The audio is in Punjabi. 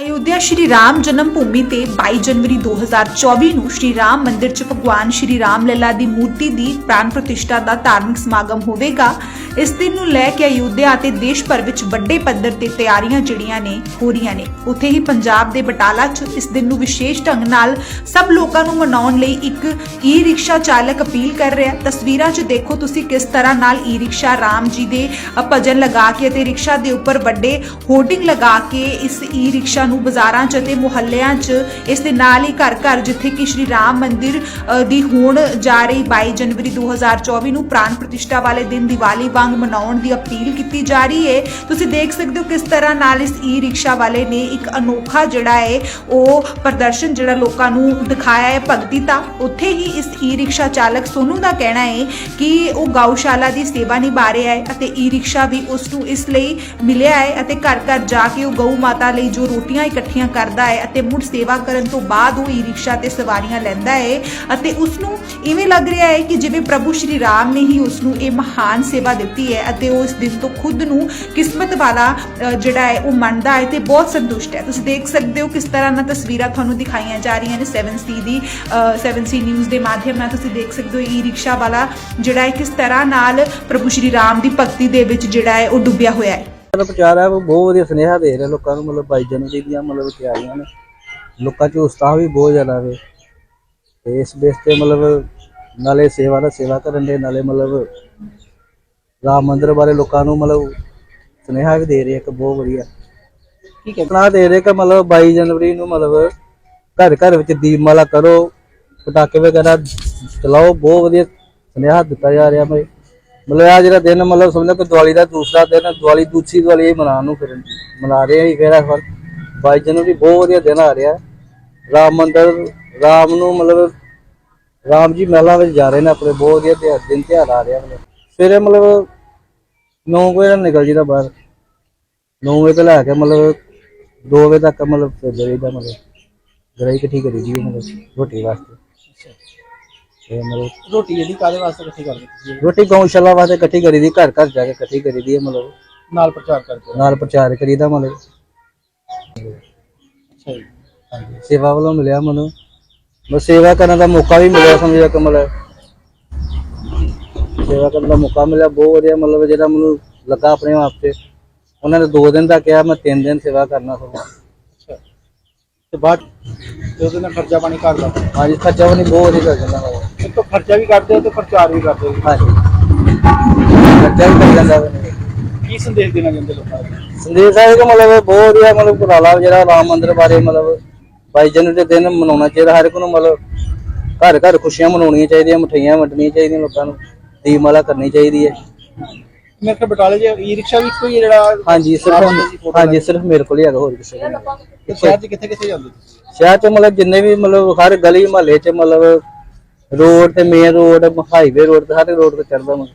ਅਯੁੱਧਿਆ ਸ਼੍ਰੀ ਰਾਮ ਜਨਮ ਭੂਮੀ ਤੇ 22 ਜਨਵਰੀ 2024 ਨੂੰ ਸ਼੍ਰੀ ਰਾਮ ਮੰਦਿਰ 'ਚ ਭਗਵਾਨ ਸ਼੍ਰੀ ਰਾਮ ਲੱਲਾ ਦੀ ਮੂਰਤੀ ਦੀ ਪ੍ਰਾਨ ਪ੍ਰਤਿਸ਼ਠਾ ਦਾ ਧਾਰਮਿਕ ਸਮਾਗਮ ਹੋਵੇਗਾ। ਇਸ ਦਿਨ ਨੂੰ ਲੈ ਕੇ ਅਯੁੱਧਿਆ ਅਤੇ ਦੇਸ਼ ਭਰ ਵਿੱਚ ਵੱਡੇ ਪੱਧਰ ਤੇ ਤਿਆਰੀਆਂ ਜਿਹੜੀਆਂ ਨੇ, ਹੋ ਰਹੀਆਂ ਨੇ। ਉੱਥੇ ਹੀ ਪੰਜਾਬ ਦੇ ਬਟਾਲਾ 'ਚ ਇਸ ਦਿਨ ਨੂੰ ਵਿਸ਼ੇਸ਼ ਢੰਗ ਨਾਲ ਸਭ ਲੋਕਾਂ ਨੂੰ ਮਨਾਉਣ ਲਈ ਇੱਕ ਈ ਰਿਕਸ਼ਾ ਚਾਲਕ ਅਪੀਲ ਕਰ ਰਿਹਾ ਤਸਵੀਰਾਂ 'ਚ ਦੇਖੋ ਤੁਸੀਂ ਕਿਸ ਤਰ੍ਹਾਂ ਨਾਲ ਈ ਰਿਕਸ਼ਾ ਰਾਮ ਜੀ ਦੇ ਭਜਨ ਲਗਾ ਕੇ ਅਤੇ ਰਿਕਸ਼ਾ ਦੇ ਉੱਪਰ ਵੱਡੇ ਹੋਰਡਿੰਗ ਲਗਾ ਕੇ ਇਸ ਈ ਰਿਕਸ਼ਾ ਨੂੰ ਬਾਜ਼ਾਰਾਂ 'ਚ ਅਤੇ ਮੁਹੱਲਿਆਂ 'ਚ ਇਸ ਦੇ ਨਾਲ ਹੀ ਘਰ ਘਰ ਜਿੱਥੇ ਕਿ ਸ਼੍ਰੀ ਰਾਮ ਮੰਦਿਰ ਅ, ਦੀ ਹੋਣ ਜਾ ਰਹੀ 22 ਜਨਵਰੀ 2024 ਨੂੰ ਪ੍ਰਾਣ ਪ੍ਰਤਿਸ਼ਠਾ ਵਾਲੇ ਦਿਨ ਦੀਵਾਲੀ ਵਾਂਗ ਮਨਾਉਣ ਦੀ ਅਪੀਲ ਕੀਤੀ ਜਾ ਰਹੀ ਹੈ ਤੁਸੀਂ ਦੇਖ ਸਕਦੇ ਹੋ ਕਿਸ ਤਰ੍ਹਾਂ ਨਾਲ ਇਸ ਈ ਰਿਕਸ਼ਾ ਵਾਲੇ ਨੇ ਇੱਕ ਅਨੋਖਾ ਜਿਹੜਾ ਹੈ ਉਹ ਪ੍ਰਦਰਸ਼ਨ ਜਿਹੜਾ ਲੋਕਾਂ ਨੂੰ ਦਿਖਾਇਆ ਹੈ ਭਗਤੀ ਦਾ। ਉੱਥੇ ਹੀ ਇਸ ਈ ਰਿਕਸ਼ਾ ਚਾਲਕ ਸੋਨੂ ਦਾ ਕਹਿਣਾ ਹੈ ਕਿ ਉਹ ਗਊਸ਼ਾਲਾ ਦੀ ਸੇਵਾ ਨਿਭਾ ਰਿਹਾ ਹੈ ਅਤੇ ਈ ਰਿਕਸ਼ਾ ਵੀ ਉਸ ਨੂੰ ਇਸ ਲਈ ਮਿਲਿਆ ਹੈ ਅਤੇ ਘਰ ਘਰ ਜਾ ਕੇ ਉਹ ਗਊ ਮਾਤਾ ਲਈ ਜੋ ਰੋਟੀਆਂ ਇਕੱਠੀਆਂ ਕਰਦਾ ਹੈ ਅਤੇ ਮੁੜ ਸੇਵਾ ਕਰਨ ਤੋਂ ਬਾਅਦ ਉਹ ਈ ਰਿਕਸ਼ਾ ਤੇ ਸਵਾਰੀਆਂ ਲੈਂਦਾ ਹੈ ਅਤੇ ਉਸ ਨੂੰ ਇਵੇਂ ਲੱਗ ਰਿਹਾ ਹੈ ਕਿ ਜਿਵੇਂ ਪ੍ਰਭੂ ਸ਼੍ਰੀ ਰਾਮ ਨੇ ਹੀ ਉਸ ਨੂੰ ਇਹ ਮਹਾਨ ਸੇਵਾ ਦਿੱਤੀ ਹੈ ਅਤੇ ਉਹ ਇਸ ਦਿਨ ਤੋਂ ਖੁਦ ਨੂੰ ਕਿਸਮਤ ਵਾਲਾ ਜਿਹੜਾ ਹੈ ਉਹ ਮੰਨਦਾ ਹੈ ਤੇ ਬਹੁਤ ਸੰਤੁਸ਼ਟ ਹੈ। ਤੁਸੀਂ ਦੇਖ ਸਕਦੇ ਹੋ ਕਿਸ ਤਰ੍ਹਾਂ ਨਾਲ ਤਸਵੀਰਾਂ ਤੁਹਾਨੂੰ ਦਿਖਾਈਆਂ ਜਾ ਰਹੀਆਂ ਨੇ 7C ਦੀ 7C ਨਿਊਜ਼ ਦੇ ਮਾਧਿਅਮ ਨਾਲ ਤੁਸੀਂ ਦੇਖ ਸਕਦੇ ਹੋ ਈ ਰਿਕਸ਼ਾ ਵਾਲਾ ਜਿਹੜਾ ਹੈ ਕਿਸ ਤਰ੍ਹਾਂ ਨਾਲ ਪ੍ਰਭੂ ਸ਼੍ਰੀ ਰਾਮ ਦੀ ਭਗਤੀ ਦੇ ਵਿੱਚ ਜਿਹੜਾ ਹੈ ਉਹ ਡੁੱਬਿਆ ਹੋਇਆ ਹੈ। ਦਾ ਪ੍ਰਚਾਰ ਹੈ ਉਹ ਬਹੁਤ ਵਧੀਆ ਸੁਨੇਹਾ ਦੇ ਰਿਹਾ ਲੋਕਾਂ ਨੂੰ ਮਤਲਬ ਬਾਈ ਜਨਵਰੀ ਦੀਆਂ ਮਤਲਬ ਤਿਆਰੀਆਂ ਨੇ। ਲੋਕਾਂ 'ਚ ਉਤਸ਼ਾਹ ਵੀ ਬਹੁਤ ਜ਼ਿਆਦਾ ਵੇ। ਤੇ ਇਸ ਬੇਸ ਤੇ ਮਤਲਬ ਨਾਲੇ ਸੇਵਾ ਦਾ ਸੇਵਾ ਕਰਨ ਦੇ ਨਾਲੇ ਮਤਲਬ ਰਾਮ ਮੰਦਿਰ ਬਾਰੇ ਲੋਕਾਂ ਨੂੰ ਮਤਲਬ ਸੁਨੇਹਾ ਵੀ ਦੇ ਰਹੇ ਇੱਕ ਬਹੁਤ ਵਧੀਆ। ਠੀਕ ਹੈ। ਸੁਨੇਹਾ ਦੇ ਰਹੇ ਕਿ ਮਤਲਬ 22 ਜਨਵਰੀ ਨੂੰ ਮਤਲਬ ਘਰ ਘਰ ਵਿੱਚ ਦੀਪਮਾਲਾ ਕਰੋ ਪਟਾਕੇ ਵਗੈਰਾ ਚਲਾਓ ਬਹੁਤ ਵਧੀਆ ਸੁਨੇਹਾ ਦਿੱਤਾ ਜਾ ਰਿਹਾ ਮੈਂ ਮਤਲਬ ਆ ਜਿਹੜਾ ਦਿਨ ਮਤਲਬ ਸਮਝੋ ਕਿ ਦੀਵਾਲੀ ਦਾ ਦੂਸਰਾ ਦਿਨ, ਦੀਵਾਲੀ ਦੂਸਰੀ ਦੀਵਾਲੀ ਇਹ ਮਨਾਉਣ ਨੂੰ ਫਿਰ ਮਨਾ ਰਹੇ ਹਾਂ ਫਿਰ ਇਸ 22 ਜਨਵਰੀ ਬਹੁਤ ਵਧੀਆ ਦਿਨ ਆ ਰਿਹਾ। ਰਾਮ ਮੰਦਿਰ, ਰਾਮ ਨੂੰ ਮਤਲਬ ਰਾਮ ਜੀ ਮਹਿਲਾਂ ਵਿੱਚ ਜਾ ਰਹੇ ਨੇ ਆਪਣੇ, ਬਹੁਤ ਵਧੀਆ ਤਿਉਹਾਰ, ਦਿਨ ਤਿਉਹਾਰ ਆ ਰਿਹਾ ਮਤਲਬ। ਸਵੇਰੇ ਮਤਲਬ 9 ਵਜੇ ਨਾਲ ਨਿਕਲ ਜੀਦਾ ਬਾਹਰ। 9 ਵਜੇ ਤੋਂ ਲੈ ਕੇ ਮਤਲਬ 2 ਵਜੇ ਤੱਕ ਮਤਲਬ ਫਿਰ ਜਾਈਦਾ ਮਤਲਬ। ਗਰਾਈ ਇਕੱਠੀ ਕਰੀ ਦੀ ਮਤਲਬ ਰੋਟੀ ਵਾਸਤੇ। ਮਤਲਬ ਰੋਟੀ ਇਹਦੀ ਕਾਦੇ ਵਾਸਤੇ ਇਕੱਠੀ ਕਰਦੇ ਤੁਸੀਂ? ਰੋਟੀ ਗਊਸ਼ਾਲਾ ਵਾਸਤੇ ਇਕੱਠੀ ਕਰੀ ਦੀ ਘਰ ਘਰ ਜਾ ਕੇ ਇਕੱਠੀ ਕਰੀ ਦੀ ਹੈ ਮਤਲਬ। ਨਾਲ ਪ੍ਰਚਾਰ ਕਰਦੇ ਹੋ? ਨਾਲ ਪ੍ਰਚਾਰ ਕਰੀਦਾ ਮਤਲਬ। ਅੱਛਾ ਜੀ। ਹਾਂਜੀ। ਸੇਵਾ ਵੱਲੋਂ ਮਿਲਿਆ ਮੈਨੂੰ ਬਸ ਸੇਵਾ ਕਰਨ ਦਾ ਮੌਕਾ ਵੀ ਮਿਲਿਆ ਸਮਝਿਆ ਕਿ ਮਤਲਬ। ਸੇਵਾ ਕਰਨ ਦਾ ਮੌਕਾ ਮਿਲਿਆ ਬਹੁਤ ਵਧੀਆ ਮਤਲਬ ਜਿਹੜਾ ਮੈਨੂੰ ਲੱਗਾ ਆਪਣੇ ਆਪ ਤੇ ਉਹਨਾਂ ਨੇ 2 ਦਿਨ ਦਾ ਕਿਹਾ ਮੈਂ 3 ਦਿਨ ਸੇਵਾ ਕਰਨਾ ਸਗੋਂ। ਅੱਛਾ। ਤੇ ਬਾਅਦ ਤੇ ਉਹਦੇ ਨਾਲ ਖਰਚਾ ਪਾਣੀ ਕਰਦਾ ਹਾਂਜੀ ਖਰਚਾ ਵੀ ਨਹੀਂ ਬਹੁਤ ਵਧੀਆ ਕਰ ਜਾਂਦਾ। ਮਤਲਬ ਇੱਕ ਤੋਂ ਖਰਚਾ ਵੀ ਕਰਦੇ ਹੋ ਤੇ ਪ੍ਰਚਾਰ ਵੀ ਕਰਦੇ ਹੋ ਹਾਂਜੀ। ਖਰਚਾ ਵੀ ਕਰ ਜਾਂਦਾ ਵਾ। ਕੀ ਸੰਦੇਸ਼ ਦੇਣਾ ਚਾਹੁੰਦੇ ਲੋਕਾਂ ਨੂੰ? ਸੰਦੇਸ਼ ਹੈ ਕਿ ਮਤਲਬ ਬਹੁਤ ਵਧੀਆ ਮਤਲਬ ਕੁਰਾਲਾ ਜਿਹੜਾ ਰਾਮ ਮੰਦਿਰ ਬਾਰੇ ਮਤਲਬ ਬਾਈ ਜਨਵਰੀ ਦੇ ਦਿਨ ਮਨਾਉਣਾ ਚਾਹੀਦਾ ਹਰ ਇੱਕ ਨੂੰ ਮਤਲਬ ਘਰ ਘਰ ਖੁਸ਼ੀਆਂ ਮਨਾਉਣੀਆਂ ਚਾਹੀਦੀਆਂ ਮਠਿਆਈਆਂ ਵੰਡਣੀਆਂ ਚਾਹੀਦੀਆਂ ਲੋਕਾਂ ਨੂੰ ਦੀਪਮਾਲਾ ਕਰਨੀ ਚਾਹੀਦੀ ਹੈ। ਮੇਰੇ ਕੋਲ ਬਟਾਲੇ ਜੇ ਈ ਰਿਕਸ਼ਾ ਵੀ ਕੋਈ ਹੈ ਜਿਹੜਾ ਹਾਂਜੀ ਸਿਰਫ ਹਾਂਜੀ ਸਿਰਫ ਮੇਰੇ ਕੋਲ ਹੀ ਹੈਗਾ ਹੋਰ ਕਿਸੇ ਕੋਲ ਨਹੀਂ। ਤੇ ਸ਼ਹਿਰ 'ਚ ਕਿੱਥੇ ਕਿੱਥੇ ਜਾਂਦੇ ਤੁਸੀਂ? ਸ਼ਹਿਰ ਚ ਮਤਲਬ ਜਿੰਨੇ ਵੀ ਮਤਲਬ ਹਰ ਗਲੀ ਮਹੱਲੇ ਚ ਮਤਲਬ ਰੋਡ ਤੇ ਮੇਨ ਰੋਡ ਹਾਈਵੇ ਰੋਡ ਤੇ ਸਾਰੇ ਰੋਡ ਤੇ ਚੜਦਾ ਮੈਂ।